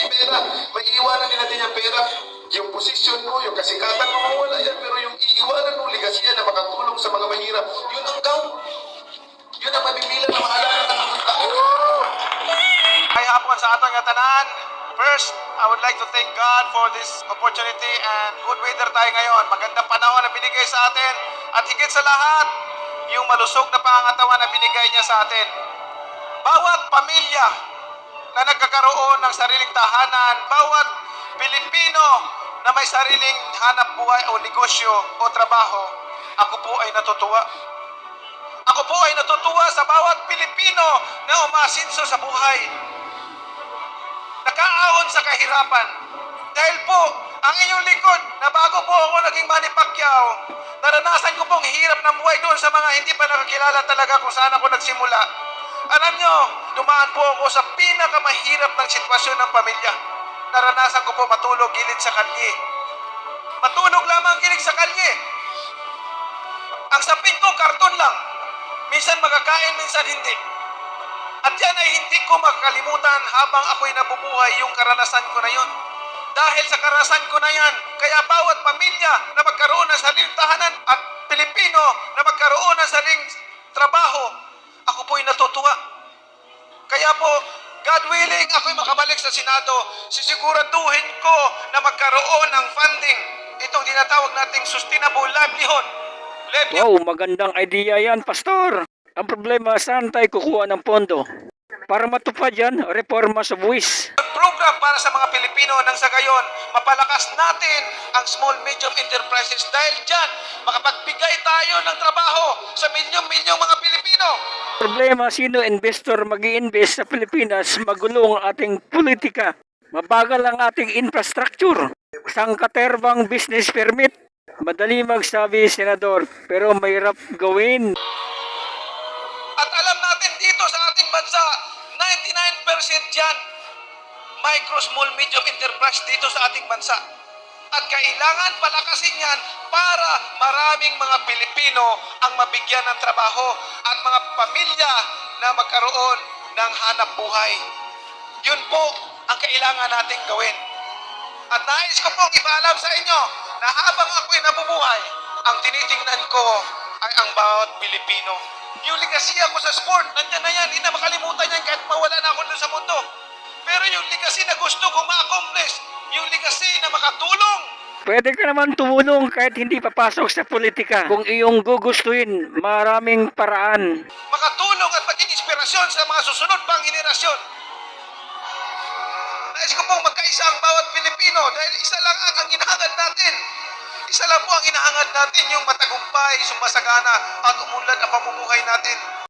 yung pera. Maiiwanan din natin yung pera. Yung posisyon mo, yung kasikatan mo, mawala yan. Pero yung iiwanan mo, ligasya na makatulong sa mga mahirap, yun ang daw. Yun ang mabibila na maalaman ng mga tao. Kaya po sa atong tanan, First, I would like to thank God for this opportunity and good weather tayo ngayon. Magandang panahon na binigay sa atin at higit sa lahat, yung malusog na pangangatawan na binigay niya sa atin. Bawat pamilya na nagkakaroon ng sariling tahanan, bawat Pilipino na may sariling hanap buhay o negosyo o trabaho, ako po ay natutuwa. Ako po ay natutuwa sa bawat Pilipino na umasinso sa buhay. Nakaahon sa kahirapan. Dahil po, ang inyong likod, na bago po ako naging Manny Pacquiao, naranasan ko pong hirap ng buhay doon sa mga hindi pa nakakilala talaga kung saan ako nagsimula. Alam nyo, dumaan po ako sa pinakamahirap ng sitwasyon ng pamilya. Naranasan ko po matulog gilid sa kalye. Matulog lamang gilid sa kalye. Ang sapin ko, karton lang. Minsan magkakain, minsan hindi. At yan ay hindi ko makakalimutan habang ako'y nabubuhay yung karanasan ko na yon. Dahil sa karanasan ko na yan, kaya bawat pamilya na magkaroon ng sariling tahanan at Pilipino na magkaroon ng sariling trabaho, ako po'y natutuwa. Kaya po, God willing, ako'y makabalik sa Senado, sisiguraduhin ko na magkaroon ng funding. Itong tinatawag nating sustainable livelihood. Livelihood Wow, magandang idea yan, Pastor. Ang problema, saan tayo kukuha ng pondo? Para matupad yan, reforma sa buwis. program para sa mga Pilipino nang sa gayon mapalakas natin ang small medium enterprises dahil dyan makapagbigay tayo ng trabaho sa milyong-milyong mga Pilipino. Problema, sino investor mag invest sa Pilipinas, magulong ating politika. Mabagal ang ating infrastructure. Sangkaterbang business permit. Madali magsabi, Senador, pero mahirap gawin. At alam natin dito ating bansa, 99% dyan micro, small, medium enterprise dito sa ating bansa. At kailangan palakasin yan para maraming mga Pilipino ang mabigyan ng trabaho at mga pamilya na magkaroon ng hanap buhay. Yun po ang kailangan nating gawin. At nais ko pong ipaalam sa inyo na habang ako'y nabubuhay, ang tinitingnan ko ay ang bawat Pilipino. Yung ligasiya ko sa sport, nandyan na yan, hindi na makalimutan yan kahit mawala na ako sa mundo. Pero yung legacy na gusto ko ma-accomplish, yung legacy na makatulong, Pwede ka naman tumulong kahit hindi papasok sa politika. Kung iyong gugustuhin, maraming paraan. makatulong at maging inspirasyon sa mga susunod pang henerasyon. Nais ko pong magkaisa ang bawat Pilipino dahil isa lang ang, ang hinahangad natin. Isa lang po ang hinahangad natin yung matagumpay, sumasagana at umunlad ang pamumuhay natin.